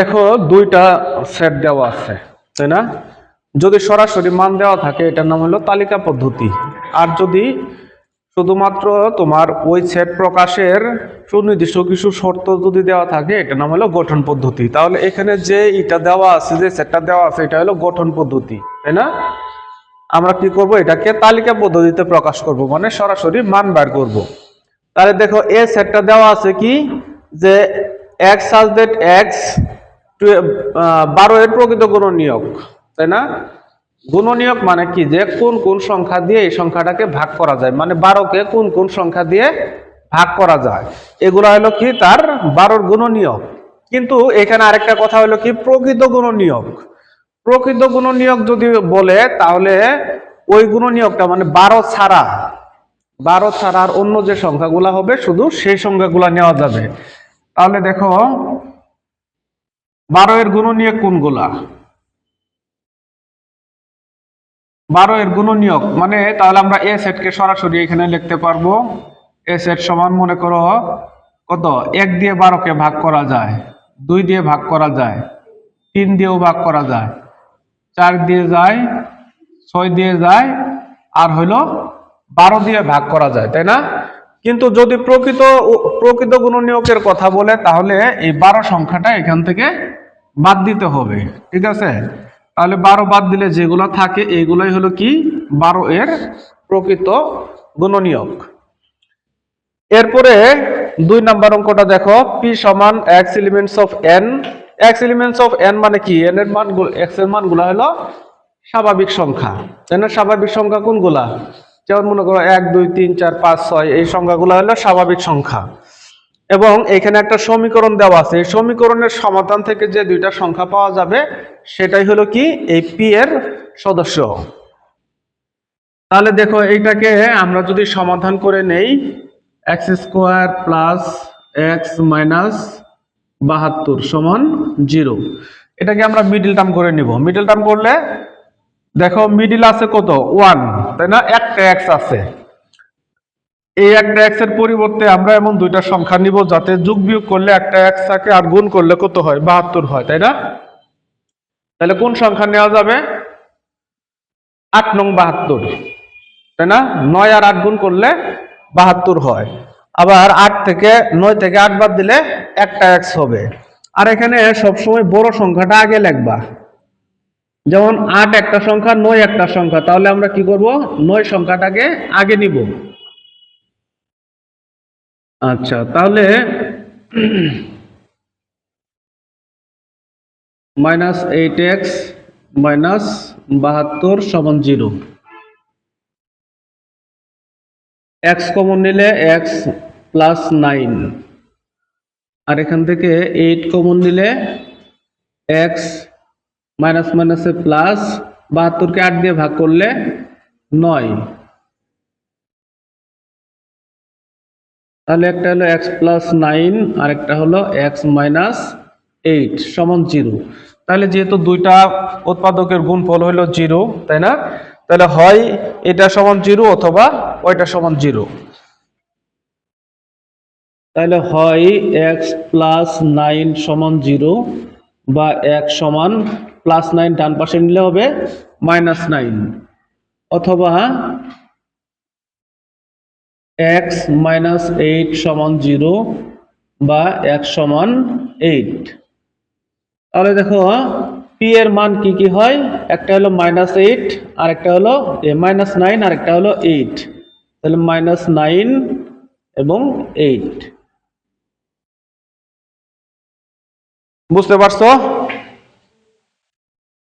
দেখো দুইটা সেট দেওয়া আছে, তাই না? যদি সরাসরি মান দেওয়া থাকে, এটার নাম হলো তালিকা পদ্ধতি। আর যদি শুধুমাত্র তোমার ওই সেট প্রকাশের সুনির্দিষ্ট কিছু শর্ত যদি দেওয়া থাকে, এটার নাম হলো গঠন পদ্ধতি। তাহলে এখানে যে এটা দেওয়া আছে, যে সেটটা দেওয়া আছে, এটা হলো গঠন পদ্ধতি, তাই না? আমরা কি করব? এটাকে তালিকা পদ্ধতিতে প্রকাশ করব মানে সরাসরি মান বার করব। তাহলে দেখো এ সেটটা দেওয়া আছে কি? যে এক্স সাজ দ্যাট এক্স বারো এর প্রকৃত গুণনীয়ক তাই না? গুণনীয়ক মানে কি? যে কোন কোন সংখ্যা দিয়ে এই সংখ্যাটাকে ভাগ করা যায়। মানে বারোকে কোন কোন সংখ্যা দিয়ে ভাগ করা যায়। এগুলো হলো কি? তার বারোর গুণনীয়ক কিন্তু এখানে আরেকটা কথা হলো কি? প্রকৃত গুণনীয়ক প্রকৃত গুণনীয়ক যদি বলে, তাহলে ওই গুণনীয়কটা মানে বারো ছাড়া বারো ছাড়া আর অন্য যে সংখ্যাগুলা হবে, শুধু সেই সংখ্যাগুলা নেওয়া যাবে। তাহলে দেখো বারো এর গুণনীয়ক কোনগুলা? বারো এর গুণনীয়ক মানে তাহলে আমরা এ সেটকে সরাসরি এখানে লিখতে পারব, এ সেট সমান মনে করো কত? এক দিয়ে বারোকে ভাগ করা যায়, দুই দিয়ে ভাগ করা যায়, তিন দিয়েও ভাগ করা যায়, চার দিয়ে যায়, ছয় দিয়ে যায়, আর হইল বারো দিয়ে ভাগ করা যায়, তাই না? কিন্তু যদি প্রকৃত প্রকৃত গুণনীয়কের কথা বলে, তাহলে এই বারো সংখ্যাটা এখান থেকে বাদ দিতে হবে, ঠিক আছে? তাহলে বারো বাদ দিলে যেগুলো থাকে, এগুলোই হলো কি? বারো এর প্রকৃত গুণনীয়ক। এরপরে দুই নাম্বার অঙ্কটা দেখো পি সমান X elements of N X elements of N মানে কি? এন এর মান এক্সের মানগুলো হলো স্বাভাবিক সংখ্যা। তাই না স্বাভাবিক সংখ্যা কোনগুলা? যেমন মনে করো এক, দুই, তিন, চার, পাঁচ, ছয়, এই সংখ্যাগুলো হলো স্বাভাবিক সংখ্যা। এবং এখানে একটা সমীকরণ দেওয়া আছে। সমীকরণের সমাধান থেকে যে দুইটা সংখ্যা পাওয়া যাবে, সেটাই হলো কি? এই পি এর সদস্য। তাহলে দেখো, এইটাকে আমরা যদি সমাধান করে নেই X square plus X minus বাহাত্তর সমান জিরো এটাকে আমরা মিডিল টার্ম করে নিব। মিডিল টার্ম করলে, দেখো মিডিল আছে কত? ওয়ান তাই না? একটা এক্স আছে। এই একটা এক্সের পরিবর্তে আমরা এমন দুইটা সংখ্যা নিব যাতে যোগ বিয়োগ করলে একটা এক্স থাকে আর গুণ করলে কত হয়? বাহাত্তর হয়, তাই না? তাহলে কোন সংখ্যা নেওয়া যাবে? আট নং বাহাত্তর, তাই না? নয় আর আট গুণ করলে বাহাত্তর হয়। আবার আট থেকে নয় থেকে আট বাদ দিলে একটা এক্স হবে। আর এখানে সবসময় বড় সংখ্যাটা আগে লিখবা। যেমন আট একটা সংখ্যা, নয় একটা সংখ্যা, তাহলে আমরা কি করব? নয় সংখ্যাটাকে আগে নিব। আচ্ছা তাহলে মাইনাস এইট এক্স মাইনাস বাহাত্তর সমান জিরো। এক্স কমন নিলে এক্স প্লাস নাইন। আর এখান থেকে এইট কমন নিলে এক্স মাইনাস মাইনাসে প্লাস বাহাত্তরকে আট দিয়ে ভাগ করলে নয়। তাহলে একটা হলো এক্স প্লাস নাইন আর একটা হলো এক্স মাইনাস এইট সমান জিরো তাহলে যেহেতু দুইটা উৎপাদকের গুণফল হলো জিরো তাই না? তাহলে হয় এটা সমান জিরো অথবা ওইটা সমান জিরো তাহলে হয় এক্স প্লাস নাইন সমান জিরো বা এক সমান প্লাস নাইন ডান পাশে নিলে হবে মাইনাস নাইন অথবা এক্স মাইনাস এইট সমান জিরো বা এক সমান এইট তাহলে দেখো পি এর মান কি কি হয়? একটা হলো মাইনাস এইট আর একটা হলো মাইনাস নাইন আর একটা হলো এইট তাহলে মাইনাস নাইন এবং এইট বুঝতে পারছ?